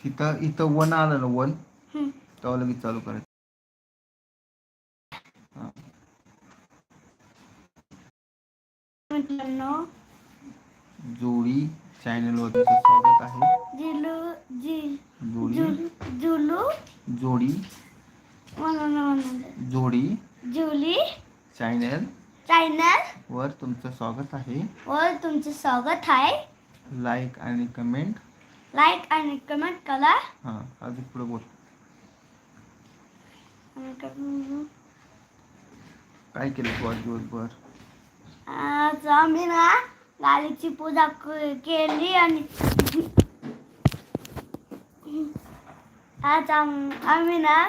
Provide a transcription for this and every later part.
इथं इथं वन आलं ना वन. तेव्हा लगेच चालू करायचं. मित्रांनो जोडी चॅनलवर तुमचं स्वागत आहे. जिलू जी जोडी. जुलू जुलू जोडी. म्हणून म्हणून जोडी जुली चॅनल चॅनल वर तुमचं स्वागत आहे वर तुमचं स्वागत आहे लाईक आणि कमेंट लाईक आणि कमेंट करा. हां पुढे बोल. आणि काय केलं तू आज दिवसभर? आज आम्ही ना गालीची पूजा क- केली आणि आज आम- आम्ही ना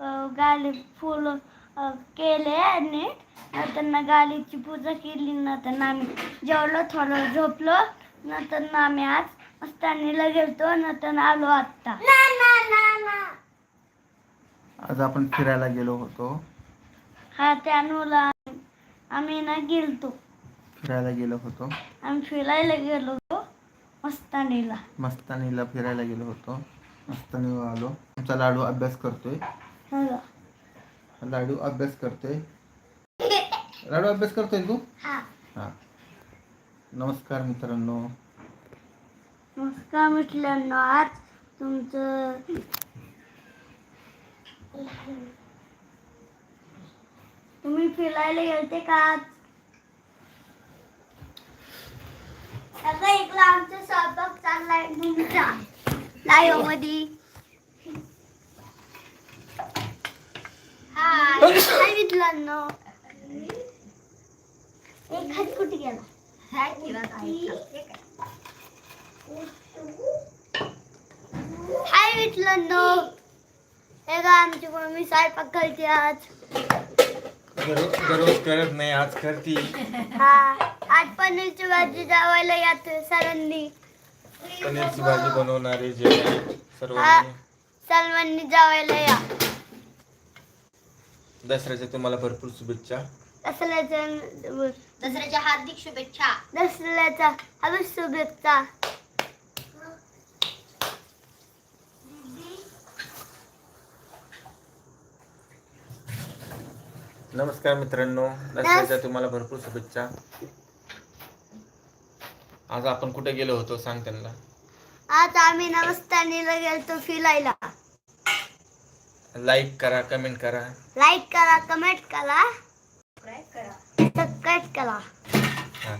अं, गाली फुल अं, केले आणि नंतर ना गालीची पूजा केली नंतर ना आम्ही जेवलो थोडं झोपलो नंतर ना आम्ही आज मस्तानीला गेलतो नंतर ना आलो आत्ता. आज आपण फिरायला गेलो होतो. हा त्यानुला आम्ही ना गेलतो. फिरायला गेलो होतो. आम्ही फिरायला गेलो होतो मस्तानीला. मस्तानीला फिरायला गेलो होतो. मस्तानीवर आलो. आमचा लाडू अभ्यास करतोय. हा. लाडू अभ्यास करतोय. लाडू अभ्यास करतोय तू? हा. हा. नमस्कार मित्रांनो. नमस्कार मित्रांनो आज तुमचं तुम्ही फिरायला गेलते का आज? सगळं इकडं आमचा स्वयंपाक चाललाय तुमचा. लाईव्हमध्ये हाय हाय मित्रांनो एक हात कुठे गेला? हाय केला मित्रांनो. हे का आमची मम्मी स्वयंपाक करते आज. दररोज करत नाही आज करती. हा आज पनीरची भाजी जेवायला यात सरांनी पनीरची भाजी बनवणारे जे आहे हा सर्वांनी सर्वांनी जेवायला या. दसऱ्याच्या तुम्हाला भरपूर शुभेच्छा. दसऱ्याच्या दसऱ्याच्या हार्दिक शुभेच्छा. दसऱ्याचा हॅलो शुभेच्छा. नमस्कार मित्रांनो. दसऱ्याच्या तुम्हाला भरपूर शुभेच्छा. आज आपण कुठे गेलो होतो सांग त्यांना. आज आम्ही नमस्तानीला गेलतो फिरायला. लाईक करा कमेंट करा. लाईक करा कमेंट करा. सबस्क्राईब करा. हा.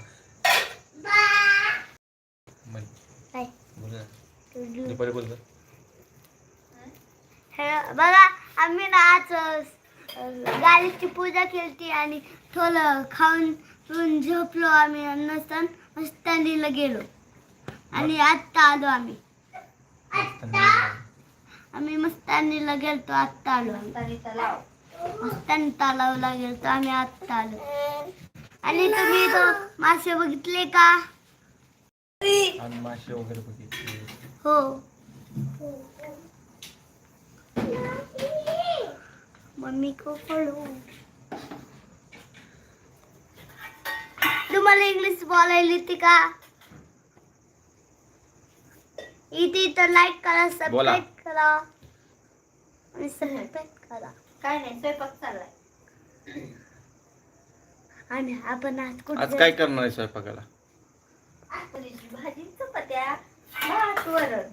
काय? बोल. ना. दुपारी बोल. हे? बघा आम्ही ना आज अं, गाडीची पूजा केली आणि थोडं खाऊन पिऊन झोपलो आम्ही नसतान मस्तानीला गेलो. आणि आत्ता आलो आम्ही. आम्ही मस्तानीला गेलतो आत्ता आलो आम्ही. तरी तलाव मस्तानी तलावला गेलतो आम्ही आत्ता आलो. आणि तुम्ही इथं मासे बघितले का? आणि मासे वगैरे बघितले. हो. मम्मी को पढू तुम्हाला इंग्लिश बोलायला येते का? इथे तर लाईक करा सबस्क्राईब करा. आणि सबस्क्राईब करा. काय नाही स्वयंपाक चाललाय. आणि आपण आज कुठे आज काय करणार आहे स्वयंपाकाला? भाजी चपात्या भात वरण.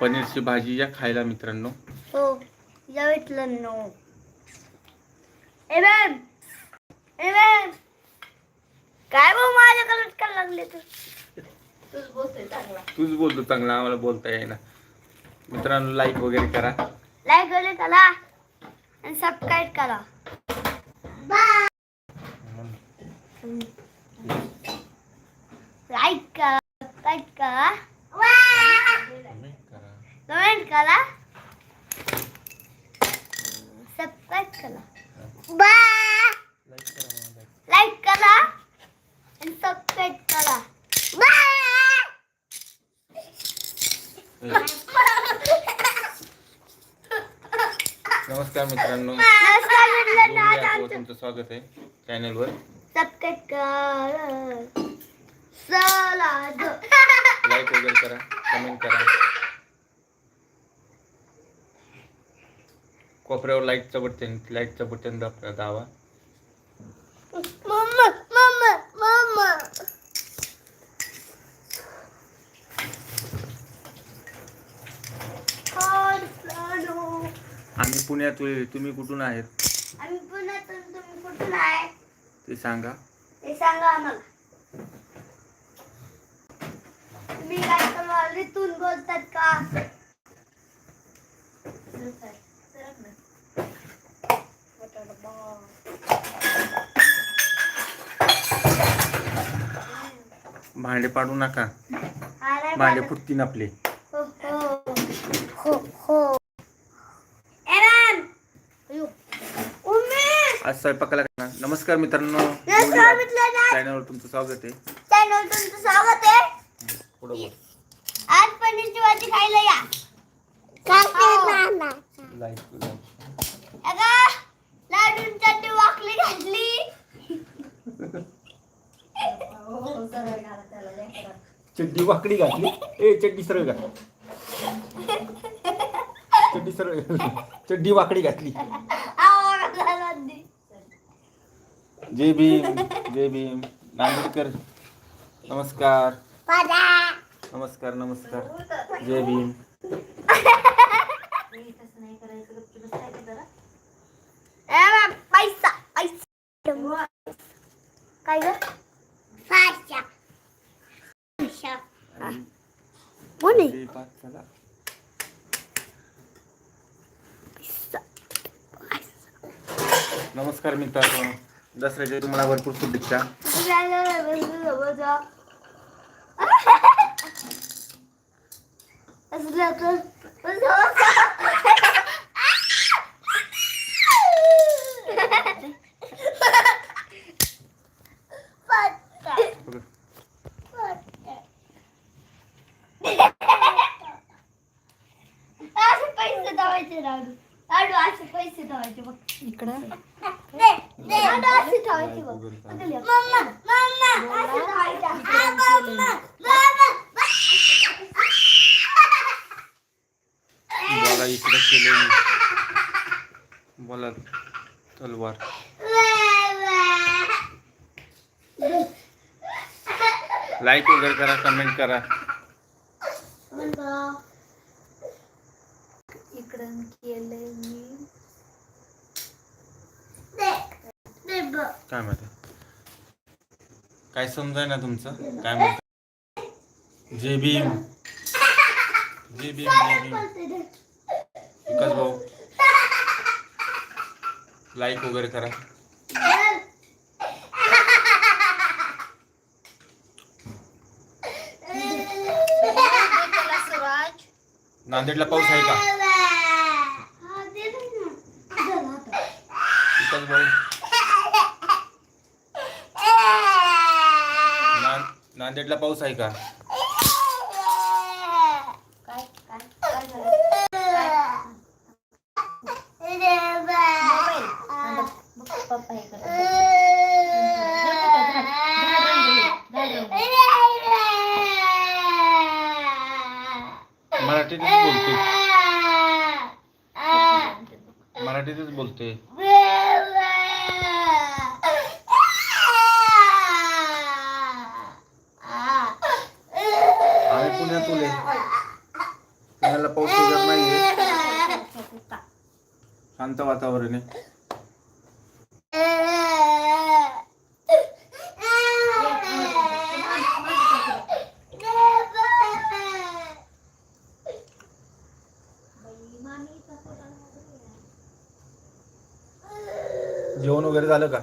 पनीरची भाजी या खायला मित्रांनो. हो या ए मॅम ए मॅम. काय भाऊ माझ्याकडे लटकायला लागले तू? तूच बोलतोय चांगला. तूच बोलतो चांगला आम्हाला बोलता येईना. मित्रांनो लाईक वगैरे करा. लाईक वगैरे करा आणि सबस्क्राईब करा. लाईक करा सबस्क्राईब करा. कमेंट करा सबस्क्राईब करा लाईक करा आणि सबस्क्राईब करा नमस्कार मित्रांनो. नमस्कार मित्रांनो आज आमचं तुमचं स्वागत आहे. चॅनलवर सबस्क्राईब करा. सलाद लाईक वगैरे करा कमेंट करा. कोपऱ्यावर लाईटचं बटन लाईटचं बटन दाब. दावा मम्मा मम्मा. मम्मा आम्ही पुण्यात तुम्ही कुठून आहेत? आम्ही पुण्यातून तुम्ही कुठून आहे ते सांगा. ते सांगा आम्हाला. तुम्ही काय कमालीतून बोलतात का सरक ना. भांडे पाडू नका. भांडे. फुटतीन आपले. हो हो. हो हो. एरन. अयो. उमेश आज स्वयंपाकाला करणार. नमस्कार मित्रांनो. नमस्कार मित्रांनो. चॅनलवर तुमचं स्वागत आहे. चॅनल तुमचं स्वागत आहे. आज पनीरची भाजी खायला या. Like like. अगा लाडून चटणी वाकली घातली हो, सरळ घाला त्याला लेकरं. चड्डी वाकडी घातली. ए चड्डी सरळ घाल. चड्डी सरळ. चड्डी वाकडी घातली. जय भीम जय भीम. नांदेडकर नमस्कार. नमस्कार नमस्कार. जय भीम. पैसा पैसा. काय ग पैसा पाच चला. नमस्कार मित्रांनो. दसऱ्याच्या तुम्हाला भरपूर शुभेच्छा असलं तर बघा. असे पैसे धावायचे लाडू लाडू असे पैसे धावायचे बघ इकडं लाडू असे धावायचे बघ मम्मा मम्मा असे धावायचे आ, मम्मा, मम्मा. बोला इकडे केले बोला तलवार लाईक वगैरे करा कमेंट करा इकडं केलंय मी काय माहिती काय समजाय ना तुमचं? काय म्हणता? जय भीम. जय भीम जय भीम. विकास भाऊ. लाईक वगैरे करा. नांदेडला पाऊस आहे का? विकास भाऊ ना- नांदेडला पाऊस आहे का? मराठीतच बोलते मराठीतच बोलते आम्ही पुण्यातून आहे पुण्याला पाऊस वगैरे नाहीये शांत वातावरण आहे. जेवण वगैरे झालं का?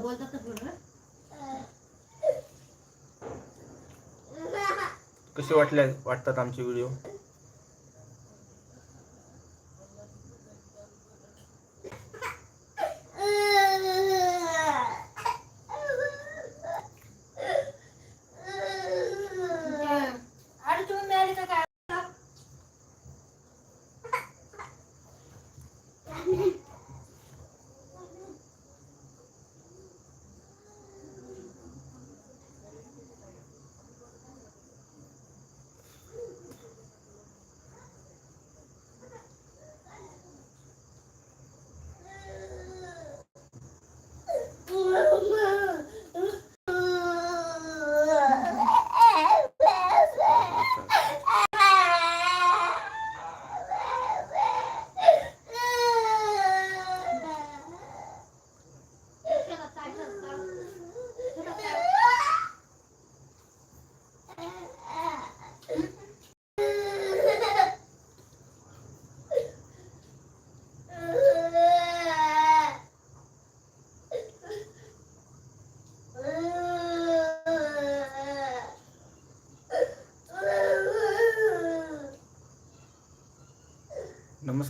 बोलतात कसे वाटले वाटतात आमचे व्हिडिओ?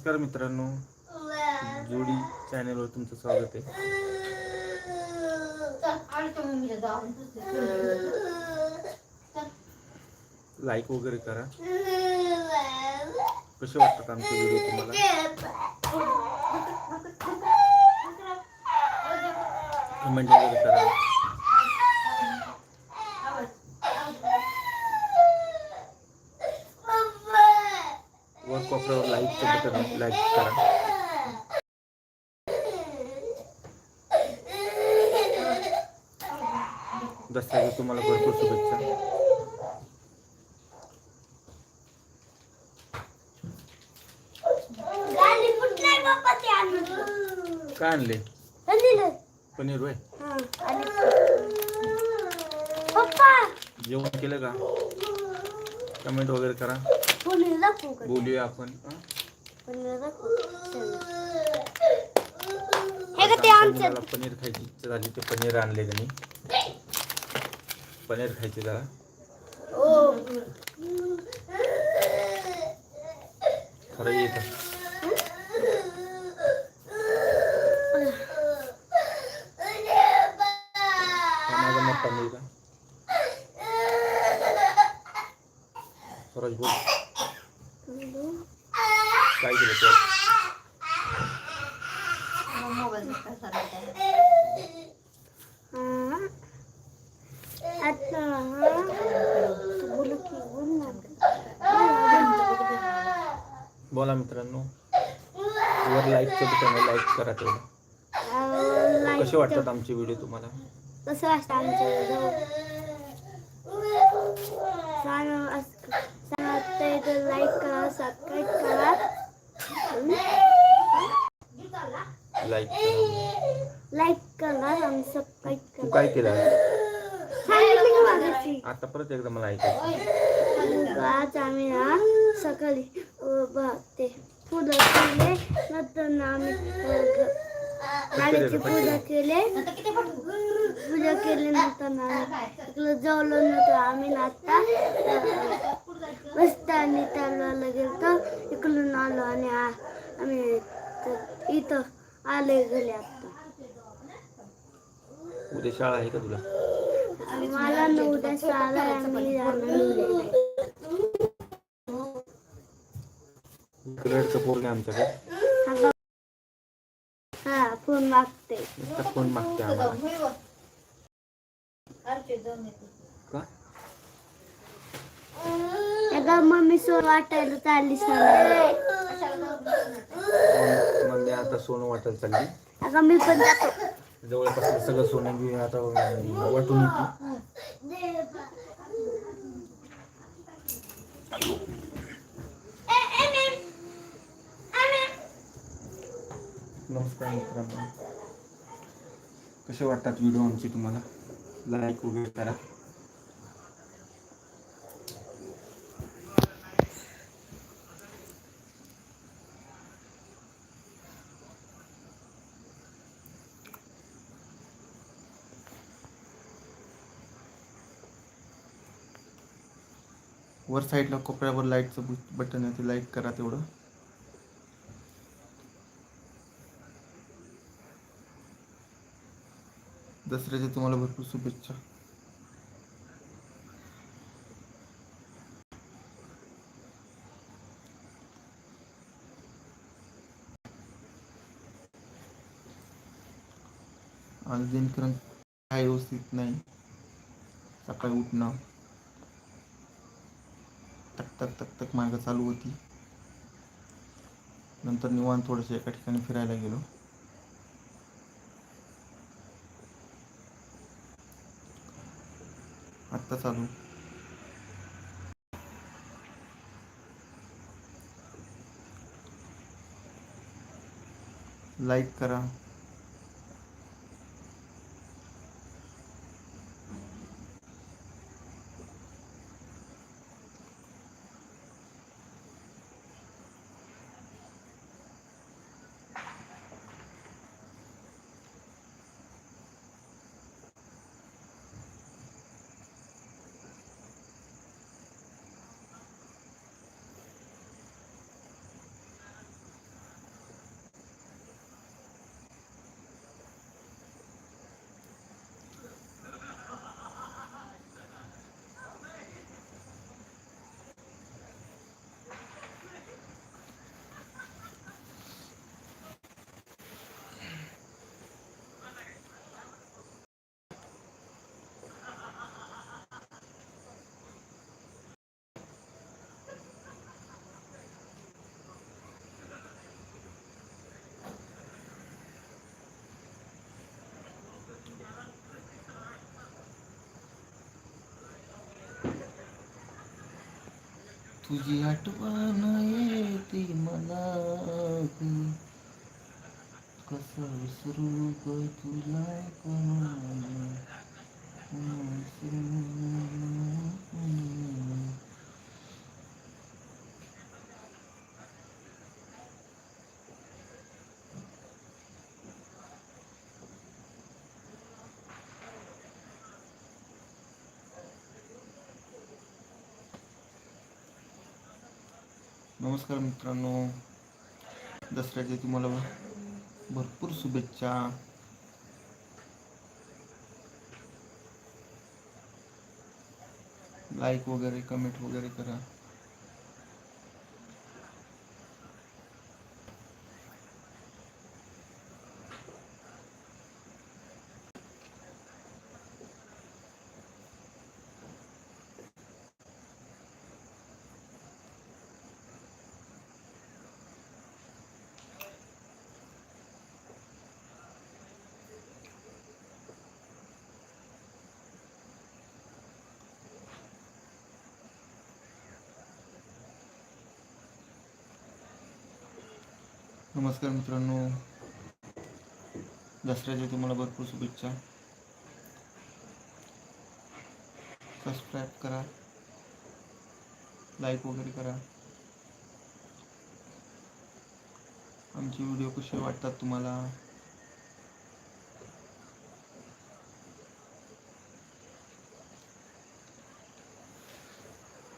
नमस्कार मित्रांनो. जोडी चॅनलवर तुमचं स्वागत आहे. लाईक वगैरे करा. कसे वाटतात आमचे व्हिडिओ तुम्हाला? कमेंट वगैरे करा. लाईकचं बटन लाईक करा. दसऱ्याच्या तुम्हाला भरपूर शुभेच्छा. काय आणले? पनीर हा पप्पा! जेवण केलं का? कमेंट वगैरे करा. बोलूया आपण हे का ते पनीर खायची इच्छा झाली ते पनीर आणले त्यांनी पनीर खायचे जरा. ओ. खरं येत माझा मोठा मुलगा स्वराज बोल काय केलं तू आज? मोबाईल कसा आता बोल की बोल ना बोला मित्रांनो वर लाईकचं बटन लाईक करा तेवढं. कसे वाटतात आमचे व्हिडिओ तुम्हाला? कसं असतं आमच्या जवळ सांग सांगते तर लाईक करा सबस्क्राईब करा. लाईक करा. लाईक करा आणि सबस्क्राईब तू करा. काय केलं? आता परत एकदा मला ऐकायचं. आज आम्ही ना सकाळी अ, ब- ते फुलं केले नंतर आम्ही गाडीची पूजा केले पूजा केल्यानंतर आम्ही इकडं जेवलो नंतर आम्ही आता अ, रस्त्याने चालवायला गेलो इकडून आलो आणि आम्ही इथं आले घरी आता उद्या शाळा आहे का तुला मला ना उद्या शाळा आहे, रडचं पोरग आहे आमच्याकडे हा फोन मागते. नुसता फोन मागते आम्हाला. का? अगं मम्मी सोन वाटायला चालली सांग. मग मम्मी आता सोनं वाटायला चालली. अगं मी पण जातो. जवळपास सगळं सोनं बी आता वाटून येते. नमस्कार मित्रांनो कसे वाटतात व्हिडिओ आमचे तुम्हाला? लाईक वगैरे करा. वर साईडला कोपऱ्यावर लाईटचं बटन आहे ते लाईक करा तेवढं. दसऱ्याच्या तुम्हाला भरपूर शुभेच्छा. आज दिनकरण काय व्यवस्थित नाही. सकाळी उठणं. टक टक टक टक मार्ग चालू होती. नंतर निवांत थोडंसं एका ठिकाणी फिरायला गेलो. आत्ता चालू. लाईक करा. तुझी आठवण येते मला कस कसं विसरू ग तुला कोणाला? विसरू. नमस्कार मित्रांनो. दसऱ्याच्या तुम्हाला भरपूर शुभेच्छा. लाईक वगैरे कमेंट वगैरे करा. नमस्कार मित्रांनो. दसऱ्याच्या तुम्हाला भरपूर शुभेच्छा. सबस्क्राईब करा. लाईक वगैरे करा. आमचे व्हिडिओ कसे वाटतात तुम्हाला?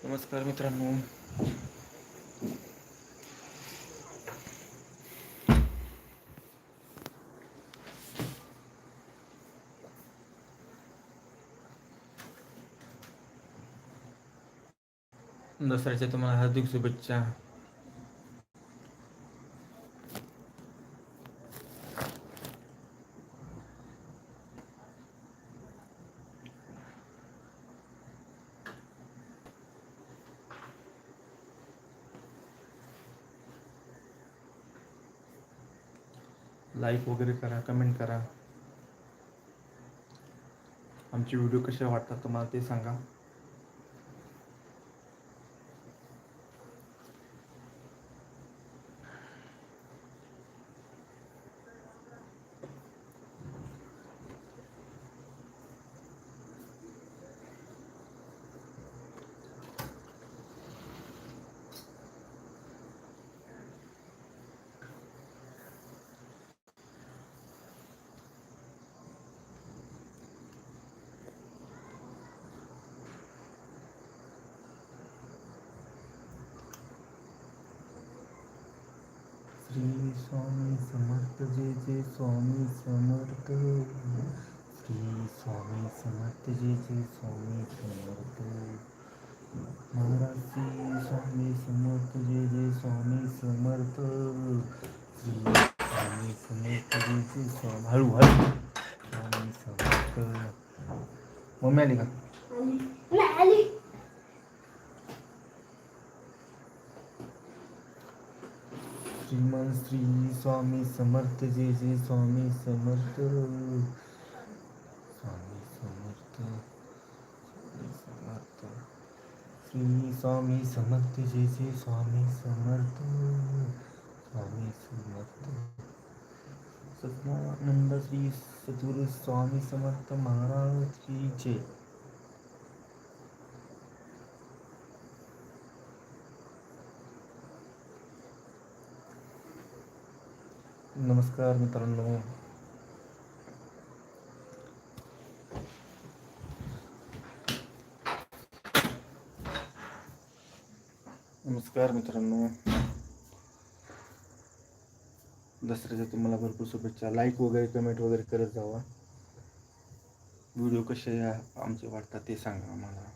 नमस्कार मित्रांनो. दसऱ्याच्या तुम्हाला हार्दिक शुभेच्छा. लाईक वगैरे करा कमेंट करा. आमचे व्हिडिओ कसे वाटतात तुम्हाला ते सांगा श्री स्वामी समर्थ जय स्वामी समर्थ। श्री स्वामी समर्थ जय जय स्वामी समर्थ। महाराज श्री स्वामी समर्थ जय जय स्वामी समर्थ। श्री स्वामी समर्थ जय जय स्वामी। हळू हळू। स्वामी समर्थ। मम्मी आली का? श्रीमान श्री स्वामी समर्थ जय जे स्वामी समर्थ. स्वामी समर्थ स्वामी समर्थ. श्री स्वामी समर्थ जय जे स्वामी समर्थ. स्वामी समर्थ. सत्मानंद श्री सद्गुरु स्वामी समर्थ महाराज की जय. नमस्कार मित्रांनो. नमस्कार मित्रांनो. दसऱ्याच्या तुम्हाला भरपूर शुभेच्छा. लाईक वगैरे कमेंट वगैरे करत जावा. व्हिडिओ कसे आमचे वाटतात ते सांगा आम्हाला.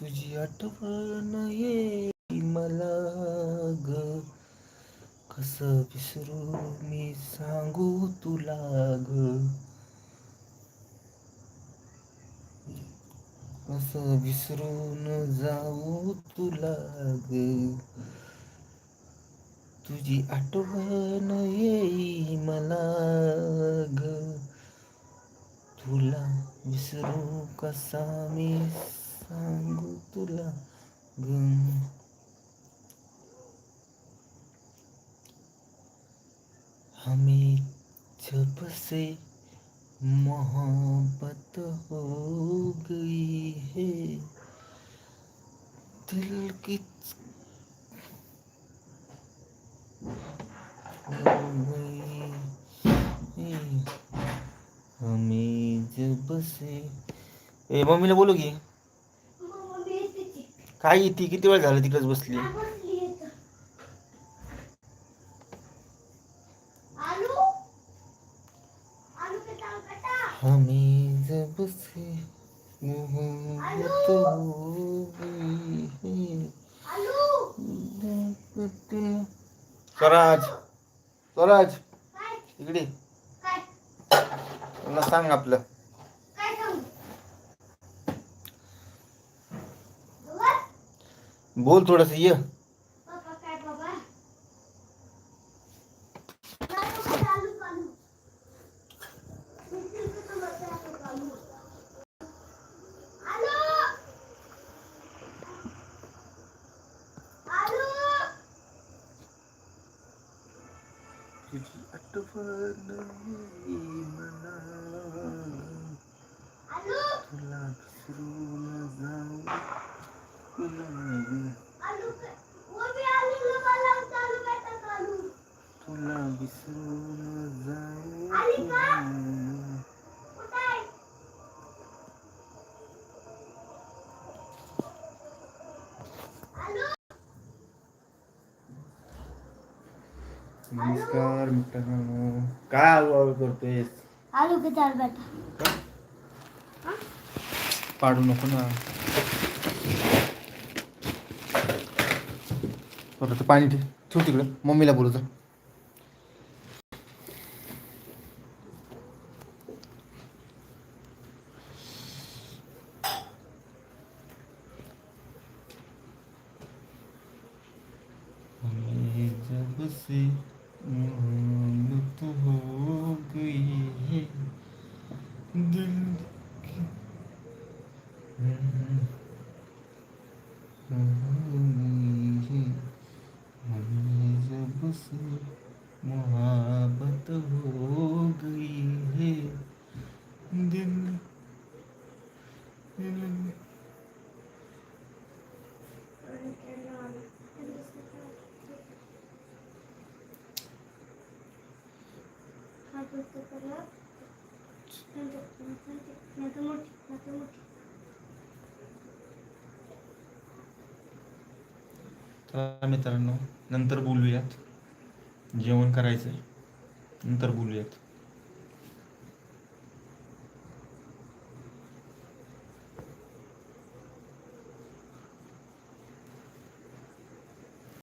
तुझी आठवण ये मला ग. कसं विसरू मी सांगू तुला ग. कसं विसरून जाऊ तुला ग. तुझी आठवण येई मला ग. तुला विसरू कसा मी सांगू तुला ग हमें जब से मोहब्बत हो गई है दिल की हो गई है हमें जब से ए मम्मीला बोलू की मम्मी येते ती. काय येते किती वेळ झालं तिकडेच बसली? हमें जब से मोहब्बत हो गई है स्वराज स्वराज इकडे. तुला सांग आपलं काय सांगू बाबा बोल थोडस ये बाबा काय बाबा नाही बाबा, चालू चालू मी तिथे तर बसते आता चालू. आलू आलू तुझी आठवण येई मला आलू तुला विसरून जाऊ तुला ग. आलू क- वो भी आलू लो वाला चालू बेटा चालू तुला विसरून जाऊ आली का? तुला. कुठे आहे आलू नमस्कार मित्रांनो. काय आवाज करतोयस आलू के चाल बेटा पाडू नको ना. परत पाणी ठेव. तिकडं. मम्मीला बोलतो हमें जब से मोहब्बत हो गई है दिल की हमें जब से मोहब्बत हो गई है। दिल दिल। मित्रांनो नंतर बोलूयात. जेवण करायचं आहे नंतर बोलूयात.